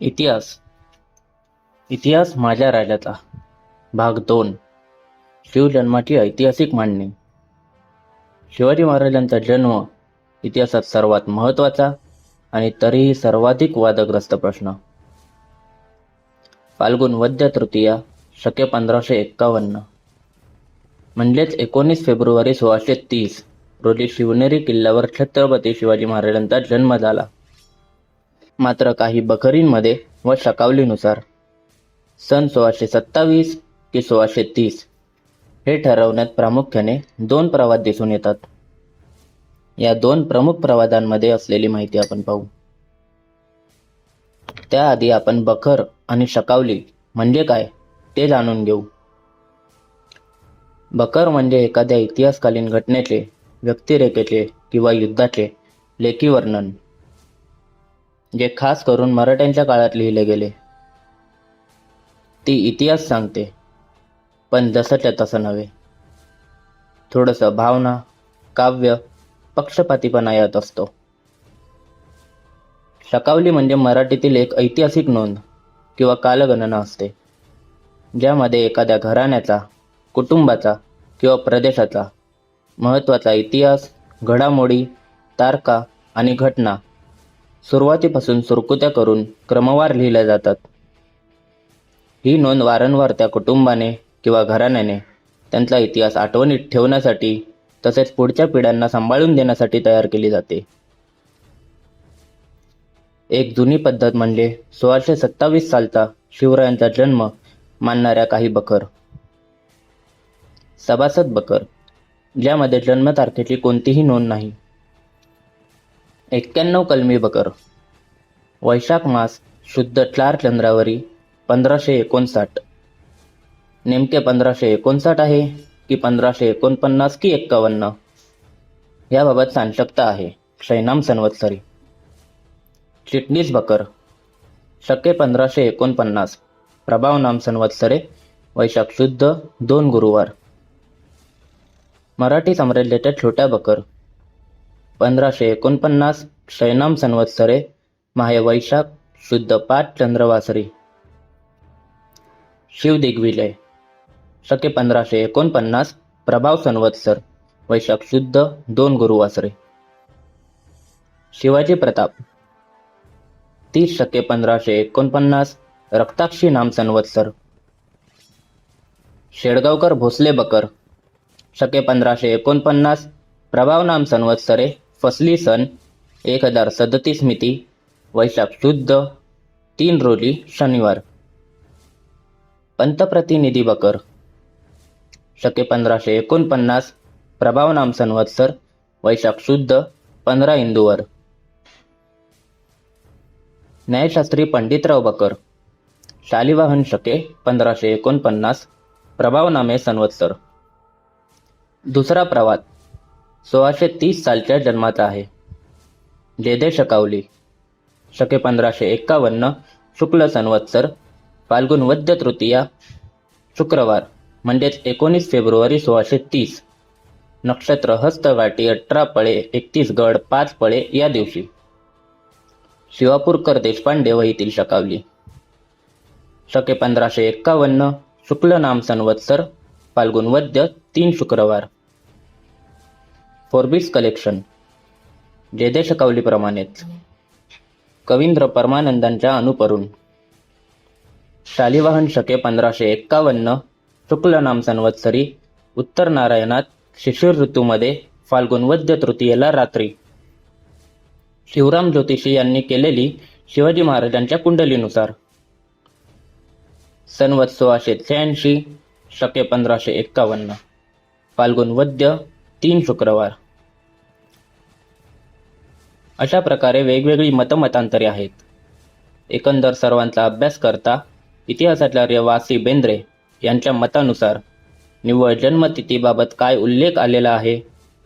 इतिहास. इतिहास माझ्या राजाचा. भाग दोन. शिवजन्माची ऐतिहासिक मांडणी. शिवाजी महाराजांचा जन्म इतिहासात सर्वात महत्त्वाचा आणि तरीही सर्वाधिक वादग्रस्त प्रश्न. फाल्गुन वद्य तृतीया शके पंधराशे एक्कावन्न. म्हणजेच एकोणीस फेब्रुवारी सोळाशे तीस रोजी शिवनेरी किल्ल्यावर छत्रपती शिवाजी महाराजांचा जन्म झाला. मात्र काही बखरींमध्ये व शकावलीनुसार. सन सोळाशे सत्तावीस की सोळाशे तीस हे ठरवण्यात प्रामुख्याने दोन प्रवाद दिसून येतात. या दोन प्रमुख प्रवादांमध्ये असलेली माहिती आपण पाहू. त्याआधी आपण बखर आणि शकावली म्हणजे काय ते जाणून घेऊ. बकर म्हणजे एखाद्या इतिहासकालीन घटनेचे व्यक्तिरेखेचे किंवा युद्धाचे लेखी वर्णन. जे खास करून मराठ्यांच्या काळात लिहिले गेले. ती इतिहास सांगते पण जसंच्या तसं नव्हे. थोडंसं भावना काव्य पक्षपातीपणा यात असतो. शकावली म्हणजे मराठीतील एक ऐतिहासिक नोंद किंवा कालगणना असते ज्यामध्ये एखाद्या घराण्याचा कुटुंबाचा किंवा प्रदेशाचा महत्त्वाचा इतिहास घडामोडी तारका आणि घटना सुरुवातीपासून सुरकुत्या करून क्रमवार लिहिल्या जातात. ही नोंद वारंवार त्या कुटुंबाने किंवा घराण्याने त्यांचा इतिहास आठवणीत ठेवण्यासाठी तसेच पुढच्या पिढ्यांना सांभाळून देण्यासाठी तयार केली जाते. एक जुनी पद्धत म्हणजे सोळाशे सत्तावीस सालचा शिवरायांचा जन्म मानणाऱ्या काही बखर. सभासद बकर ज्यामध्ये जन्मतारखेची कोणतीही नोंद नाही. एक्क्याण्णव कलमी बकर. वैशाख मास शुद्ध चार चंद्रावरी पंधराशे एकोणसाठ. नेमके पंधराशे एकोणसाठ आहे की पंधराशे एकोणपन्नास की एक्कावन्न? याबाबत सांशकता आहे शैनाम संवत्सरी चिटणीस बकर. शके पंधराशे एकोणपन्नास. प्रभाव नाम संवत्सरे वैशाख शुद्ध दोन गुरुवार. मराठी साम्राज्याच्या छोट्या बकर. पंधराशे एकोणपन्नास शैनाम संवत्सरे माहे वैशाख शुद्ध पाच चंद्रवासरी. शिव दिग्विजय. शके पंधराशे एकोणपन्नास प्रभाव संवत्सर वैशाख शुद्ध दोन गुरुवासरे. शिवाजी प्रताप. तीस शके पंधराशे एकोणपन्नास रक्ताक्षी नाम संवत्सर. शेडगावकर भोसले बकर शके पंधराशे एकोणपन्नास प्रभाव नाम संवत्सरे फसली सन एक हजार सदतीस मिती वैशाख शुद्ध तीन रोजी शनिवार. पंतप्रतिनिधी बकर. शके पंधराशे एकोणपन्नास प्रभाव नाम संवत्सर वैशाख शुद्ध पंधरा इंदूवर. न्यायशास्त्री पंडितराव बकर. शालिवाहन शके पंधराशे एकोणपन्नास प्रभावनामे संवत्सर दुसरा प्रवाद. सोळाशे तीस सालच्या जन्माचा आहे. जेदे शकावली. शके पंधराशे एक्कावन्न शुक्ल संवत्सर फाल्गुन वद्य तृतीया शुक्रवार म्हणजेच एकोणीस फेब्रुवारी सोळाशे तीस. नक्षत्र हस्तवाटी अठरा पळे एकतीस गड पाच पळे या दिवशी. शिवापूरकर देशपांडे वहीतील शकावली. शके पंधराशे एक्कावन्न शुक्ल नाम संवत्सर फाल्गुन वद्य तीन शुक्रवार. फोर्बिस कलेक्शन जयदेश कवलीप्रमाणेच कवींद्र परमानंदांच्या अनुपरून. शालिवाहन शके पंधराशे एक्कावन्न शुक्ल नाम संवत्सरी उत्तर नारायणात शिशिर ऋतूमध्ये फाल्गुन वद्य तृतीयेला रात्री. शिवराम ज्योतिषी यांनी केलेली शिवाजी महाराजांच्या कुंडलीनुसार. सनवत सोळाशे शहाऐंशी शके पंधराशे एक्कावन्न. फाल्गुन वद्य तीन शुक्रवार. अशा प्रकारे वेगवेगळी मतमतांतरे आहेत. एकंदर सर्वांचा अभ्यास करता इतिहासाचार्य वासी बेंद्रे यांच्या मतानुसार निव्वळ जन्मतिथीबाबत काय उल्लेख आलेला आहे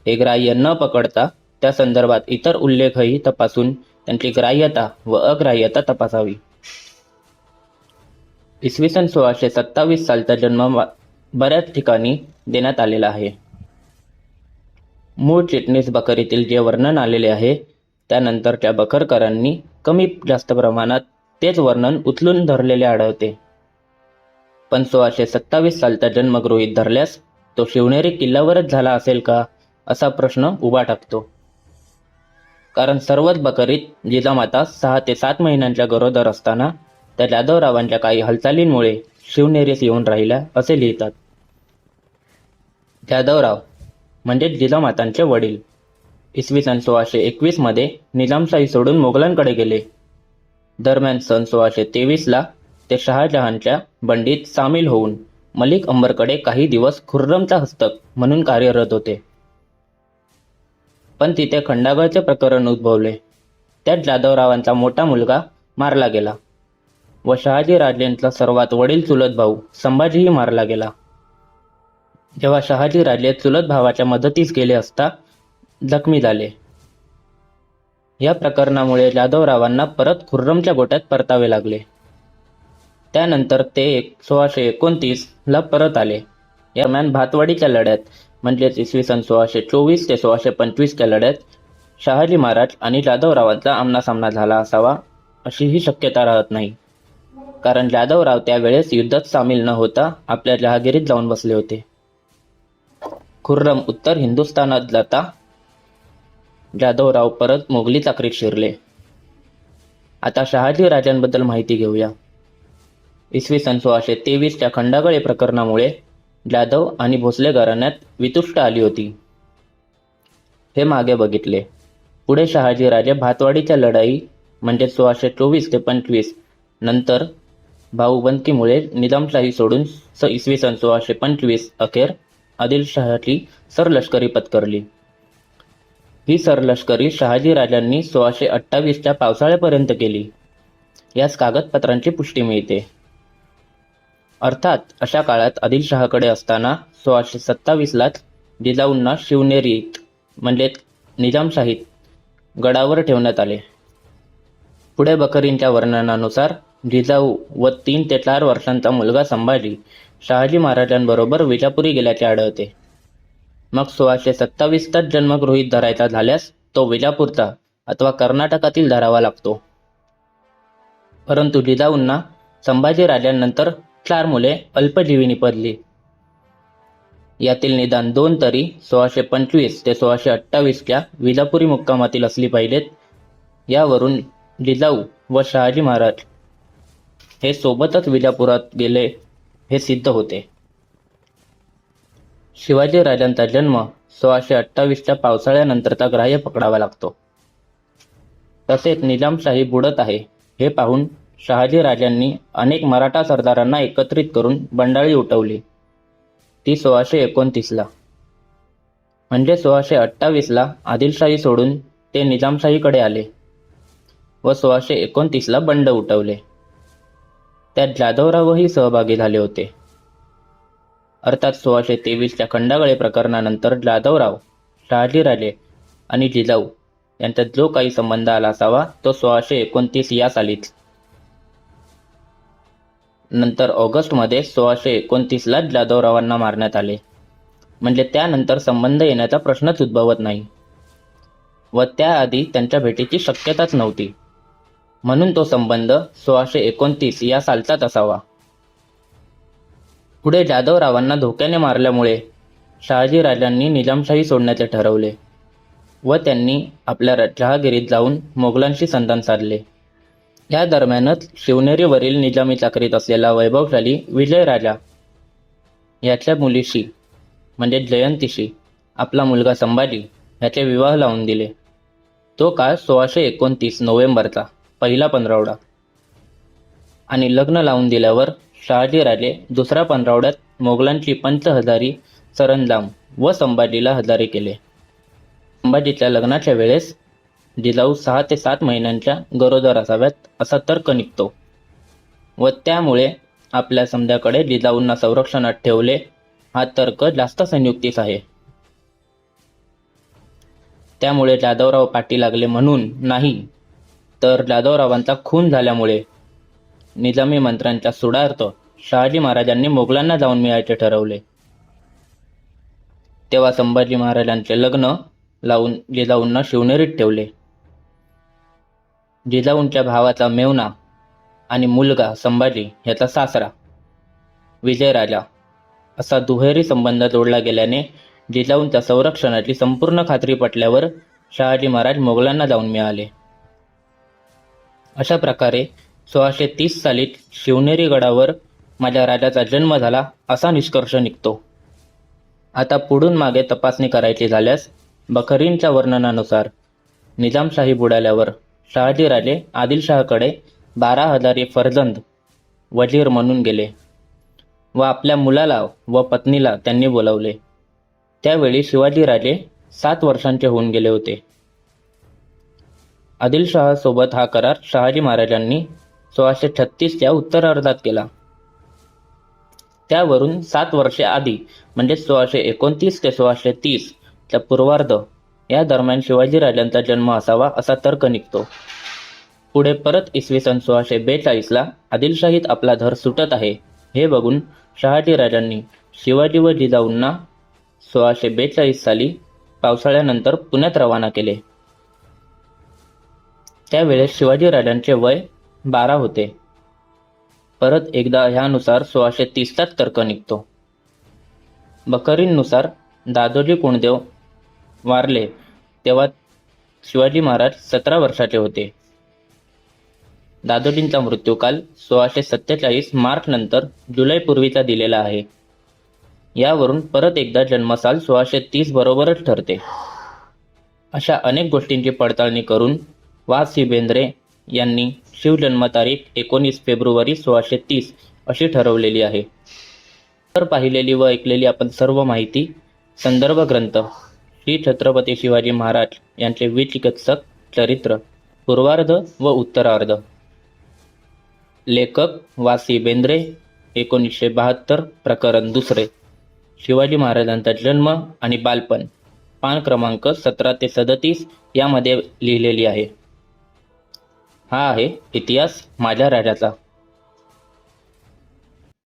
हे ग्राह्य न पकडता त्या संदर्भात इतर उल्लेखही तपासून त्यांची ग्राह्यता व अग्राह्यता तपासावी. इसवी सन सोळाशे सत्तावीस सालचा जन्म बऱ्याच ठिकाणी देण्यात आलेला आहे. मूळ चिटणीस बकरीतील जे वर्णन आलेले आहे त्यानंतरच्या बकरकरांनी कमी जास्त प्रमाणात तेच वर्णन उचलून धरलेले आढळते. पण सोळाशे सत्तावीस सालचा जन्म गृहीत धरल्यास तो शिवनेरी किल्ल्यावरच झाला असेल का असा प्रश्न उभा टाकतो कारण सर्वच बकरीत जिजामाता सहा ते सात महिन्यांच्या गरोदर असताना त्या जाधवरावांच्या काही हालचालींमुळे शिवनेरीस येऊन राहिल्या असे लिहितात. जाधवराव म्हणजे जिजामातांचे वडील. इसवी सन सोळाशे एकवीसमध्ये निजामशाही सोडून मोगलांकडे गेले. दरम्यान सन सोळाशे तेवीसला ते शहाजहानच्या बंडीत सामील होऊन मलिक अंबरकडे काही दिवस खुर्रमचा हस्तक म्हणून कार्यरत होते. पण तिथे खंडागळचे प्रकरण उद्भवले. त्यात जाधवरावांचा मोठा मुलगा मारला गेला व शहाजी राजेंचा सर्वात वडील चुलत भाऊ संभाजीही मारला गेला. जेव्हा शहाजी राजे चुलत भावाच्या मदतीस गेले असता जखमी झाले. या प्रकरणामुळे जाधवरावांना परत खुर्रमच्या गोट्यात परतावे लागले. त्यानंतर ते एक सोळाशे एकोणतीस ला परत आले. या दरम्यान भातवाडीच्या लढ्यात म्हणजेच इसवी सन सोळाशे चोवीस ते सोळाशे पंचवीसच्या लढ्यात शहाजी महाराज आणि जाधवरावांचा आमनासामना झाला असावा अशीही शक्यता राहत नाही. कारण जाधवराव त्यावेळेस युद्धात सामील न होता आपल्या जहागिरीत जाऊन बसले होते. खुर्रम उत्तर हिंदुस्थानात जाता. जाधवराव परत मोगली चाकरीत शिरले. आता शहाजी राजांबद्दल माहिती घेऊया. इसवी सन सोळाशे तेवीसच्या खंडागळे प्रकरणामुळे जाधव आणि भोसले घराण्यात वितुष्ट आली होती. हे मागे बघितले. पुढे शहाजी राजे भातवाडीच्या लढाई म्हणजे सोळाशे चोवीस ते पंचवीस नंतर भाऊबंदकीमुळे निजामशाही सोडून स इसवी सन सोळाशे पंचवीस अखेर आदिलशहाची सरलष्करी पत्करली. ही सरलष्करी शहाजी राजांनी सोळाशे अठ्ठावीसच्या पावसाळ्यापर्यंत केली. यास कागदपत्रांची पुष्टी मिळते. अर्थात अशा काळात आदिलशहाकडे असताना सोळाशे सत्तावीसलाच जिजाऊंना शिवनेरीत म्हणजे निजामशाहीत गडावर ठेवण्यात आले. पुढे बकरींच्या वर्णनानुसार जिजाऊ व तीन ते चार वर्षांचा मुलगा संभाजी शहाजी महाराजांबरोबर विजापुरी गेल्याचे आढळते. मग सोळाशे सत्तावीसचाच जन्म गृहीत धरायचा झाल्यास तो विजापूरचा अथवा कर्नाटकातील धरावा लागतो. परंतु जिजाऊंना संभाजी राजांनंतर चार मुले अल्पजीवी पडली. यातील निदान दोन तरी सोळाशे पंचवीस ते सोळाशे अठ्ठावीसच्या विजापुरी मुक्कामातील असली पाहिजेत यावरून जिजाऊ व शहाजी महाराज हे सोबतच विजापुरात गेले हे सिद्ध होते. शिवाजी राजांचा जन्म सोळाशे अठ्ठावीसच्या पावसाळ्यानंतरचा ग्राह्य पकडावा लागतो. तसेच निजामशाही बुडत आहे हे पाहून शहाजी राजांनी अनेक मराठा सरदारांना एकत्रित करून बंडाळी उठवली. ती सोळाशे एकोणतीसला. म्हणजे सोळाशे अठ्ठावीसला आदिलशाही सोडून ते निजामशाहीकडे आले व सोळाशे एकोणतीसला बंड उठवले. त्यात जाधवरावही सहभागी झाले होते. अर्थात सोळाशे तेवीसच्या खंडागळे प्रकरणानंतर जाधवराव शहाजीराजे आणि जिजाऊ यांच्यात जो काही संबंध आला असावा तो सोळाशे एकोणतीस या सालीच नंतर ऑगस्टमध्ये सोळाशे एकोणतीसलाच जाधवरावांना मारण्यात आले. म्हणजे त्यानंतर संबंध येण्याचा प्रश्नच उद्भवत नाही. व त्याआधी त्यांच्या भेटीची शक्यताच नव्हती. म्हणून तो संबंध सोळाशे एकोणतीस या सालचाच असावा. पुढे जाधवरावांना धोक्याने मारल्यामुळे शहाजी राजांनी निजामशाही सोडण्याचे ठरवले व त्यांनी आपल्या र- जहागिरीत जाऊन मोगलांशी संधान साधले. या दरम्यानच शिवनेरीवरील निजामी चाकरीत असलेला वैभवशाली विजयराजा याच्या मुलीशी म्हणजे जयंतीशी आपला मुलगा संभाजी याचे विवाह लावून दिले. तो काळ सोळाशे एकोणतीस नोव्हेंबरचा. पहिला पंधरावडा. आणि लग्न लावून दिल्यावर शहाजीराजे दुसऱ्या पंधरावड्यात मोगलांची पंच हजारी सरंजाम व संभाजीला हजारी केले. संभाजीच्या लग्नाच्या वेळेस जिजाऊ सहा ते सात महिन्यांच्या गरोदर असाव्यात असा तर्क निघतो. व त्यामुळे आपल्या समध्याकडे जिजाऊंना संरक्षणात ठेवले हा तर्क जास्त संयुक्तीस आहे. त्यामुळे जाधवराव पाठी लागले म्हणून नाही. तर जाधवरावांचा खून झाल्यामुळे निजामी मंत्र्यांच्या सुडार्थ शहाजी महाराजांनी मोगलांना जाऊन मिळायचे ठरवले. तेव्हा संभाजी महाराजांचे लग्न लावून जिजाऊंना शिवनेरीत ठेवले. जिजाऊंच्या भावाचा मेवना आणि मुलगा संभाजी याचा सासरा विजयराजा असा दुहेरी संबंध जोडला गेल्याने जिजाऊंच्या संरक्षणाची संपूर्ण खात्री पटल्यावर शहाजी महाराज मोगलांना जाऊन मिळाले. अशा प्रकारे सोळाशे तीस साली शिवनेरी गडावर माझ्या राजाचा जन्म झाला असा निष्कर्ष निघतो. आता पुढून मागे तपासणी करायची झाल्यास बखरींच्या वर्णनानुसार निजामशाही बुडाल्यावर शहाजीराजे आदिलशहाकडे बारा हजारी फर्जंद वजीर म्हणून गेले व आपल्या मुलाला व पत्नीला त्यांनी बोलावले. त्यावेळी शिवाजीराजे सात वर्षांचे होऊन गेले होते. आदिलशहासोबत हा करार शहाजी महाराजांनी सोळाशे छत्तीसच्या उत्तरार्धात केला. त्यावरून सात वर्षे आधी म्हणजे सोळाशे एकोणतीस ते सोळाशे तीसच्या पूर्वार्ध या दरम्यान शिवाजीराजांचा जन्म असावा असा तर्क निघतो. पुढे परत इसवी सन सोळाशे बेचाळीसला आदिलशाहीत आपला धर सुटत आहे. हे बघून शहाजीराजांनी शिवाजी व जिजाऊंना सोळाशे बेचाळीस साली पावसाळ्यानंतर पुण्यात रवाना केले. त्यावेळेस शिवाजीराजांचे वय बारा होते. परत एकदा ह्यानुसार सोळाशे तीसचाच तर्क निघतो. बकरींनुसार दादोजी कुणदेव वारले तेव्हा शिवाजी महाराज सतरा वर्षाचे होते. दादोजींचा मृत्यूकाल सोळाशे सत्तेचाळीस मार्च नंतर जुलै पूर्वीचा दिलेला आहे. यावरून परत एकदा जन्मसाल सोळाशे तीस बरोबरच ठरते. अशा अनेक गोष्टींची पडताळणी करून वा सी बेंद्रे यांनी शिवजन्मतारीख एकोणीस फेब्रुवारी सोळाशे तीस अशी ठरवलेली आहे. तर पाहिलेली व ऐकलेली आपण सर्व माहिती संदर्भ ग्रंथ श्री छत्रपती शिवाजी महाराज यांचे विचिकित्सक चरित्र पूर्वार्ध व उत्तरार्ध. लेखक वासी बेंद्रे एकोणीसशे बहात्तर प्रकरण दुसरे. शिवाजी महाराजांचा जन्म आणि बालपण पान क्रमांक सतरा ते सदतीस यामध्ये लिहिलेली आहे. हा आहे इतिहास माझ्या राजाचा.